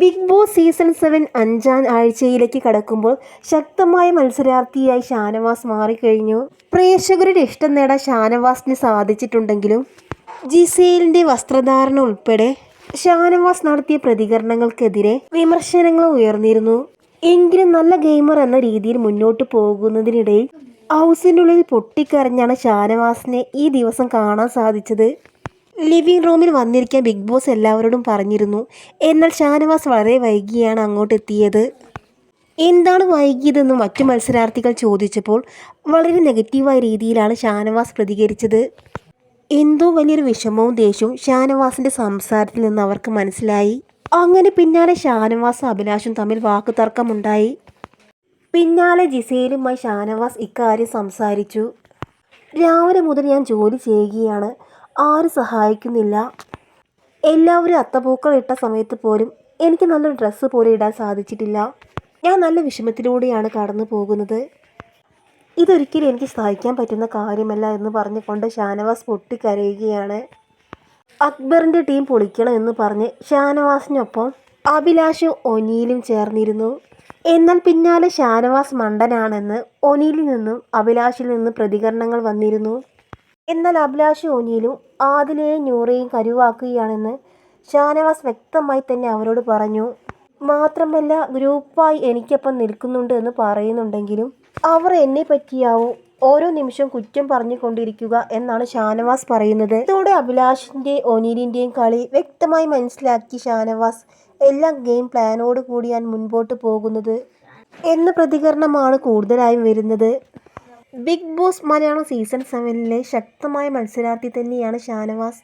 Big boss season seven അഞ്ചാം ആഴ്ചയിലേക്ക് കടക്കുമ്പോൾ ശക്തമായ മത്സരാർത്ഥിയായി ഷാനവാസ് മാറിക്കഴിഞ്ഞു. പ്രേക്ഷകരുടെ ഇഷ്ടം നേടാൻ ഷാനവാസിന് സാധിച്ചിട്ടുണ്ടെങ്കിലും ജിസേലിന്റെ വസ്ത്രധാരണം ഉൾപ്പെടെ ഷാനവാസ് നടത്തിയ പ്രതികരണങ്ങൾക്കെതിരെ വിമർശനങ്ങൾ ഉയർന്നിരുന്നു. എങ്കിലും നല്ല ഗെയിമർ എന്ന രീതിയിൽ മുന്നോട്ട് പോകുന്നതിനിടയിൽ ഹൗസിനുള്ളിൽ പൊട്ടിക്കരഞ്ഞാണ് ഷാനവാസിനെ ഈ ദിവസം കാണാൻ സാധിച്ചത്. ലിവിംഗ് റൂമിൽ വന്നിരിക്കാൻ ബിഗ് ബോസ് എല്ലാവരോടും പറഞ്ഞിരുന്നു. എന്നാൽ ഷാനവാസ് വളരെ വൈകിയാണ് അങ്ങോട്ട് എത്തിയത്. എന്താണ് വൈകിയതെന്ന് മറ്റു മത്സരാർത്ഥികൾ ചോദിച്ചപ്പോൾ വളരെ നെഗറ്റീവായ രീതിയിലാണ് ഷാനവാസ് പ്രതികരിച്ചത്. എന്തോ വലിയൊരു വിഷമവും ദേഷ്യവും ഷാനവാസിന്റെ സംസാരത്തിൽ നിന്ന് അവർക്ക് മനസ്സിലായി. അങ്ങനെ പിന്നാലെ ഷാനവാസും അഭിലാഷും തമ്മിൽ വാക്കുതർക്കമുണ്ടായി. പിന്നാലെ ജിസേലുമായി ഷാനവാസ് ഇക്കാര്യം സംസാരിച്ചു. രാവിലെ മുതൽ ഞാൻ ജോലി ചെയ്യുകയാണ്. ആരും സഹായിക്കുന്നില്ല. എല്ലാവരും അത്തപൂക്കൾ ഇട്ട സമയത്ത് പോലും എനിക്ക് നല്ലൊരു ഡ്രസ്സ് പോലും ഇടാൻ സാധിച്ചിട്ടില്ല. ഞാൻ നല്ല വിഷമത്തിലൂടെയാണ് കടന്നു പോകുന്നത്. ഇതൊരിക്കലും എനിക്ക് സഹായിക്കാൻ പറ്റുന്ന കാര്യമല്ല എന്ന് പറഞ്ഞുകൊണ്ട് ഷാനവാസ് പൊട്ടിക്കരയുകയാണ്. അക്ബറിന്റെ ടീം പൊളിക്കണം എന്ന് പറഞ്ഞ് ഷാനവാസിനൊപ്പം അഭിലാഷും ഒനിയിലും ചേർന്നിരുന്നു. എന്നാൽ പിന്നാലെ ഷാനവാസ് മണ്ടനാണെന്ന് ഒനിയിൽ നിന്നും അഭിലാഷിൽ നിന്നും പ്രതികരണങ്ങൾ വന്നിരുന്നു. എന്നാൽ അഭിലാഷ് ഓനിയിലും ആദിലയെയും നൂറയും കരുവാക്കുകയാണെന്ന് ഷാനവാസ് വ്യക്തമായി തന്നെ അവരോട് പറഞ്ഞു. മാത്രമല്ല ഗ്രൂപ്പായി എനിക്കൊപ്പം നിൽക്കുന്നുണ്ട് എന്ന് പറയുന്നുണ്ടെങ്കിലും അവർ എന്നെ പറ്റിയാവും. ഓരോ നിമിഷവും കുറ്റം പറഞ്ഞുകൊണ്ടിരിക്കുക എന്നാണ് ഷാനവാസ് പറയുന്നത്. ഇതോടെ അഭിലാഷിന്റെ ഒനീലിന്റെയും കളി വ്യക്തമായി മനസ്സിലാക്കി ഷാനവാസ് എല്ലാം ഗെയിം പ്ലാനോട് കൂടിയാണ് മുൻപോട്ട് പോകുന്നത് എന്ന പ്രതികരണമാണ് കൂടുതലായും വരുന്നത്. ബിഗ് ബോസ് മലയാളം സീസൺ സെവനിലെ ശക്തമായ മത്സരാർത്ഥി തന്നെയാണ് ഷാനവാസ്.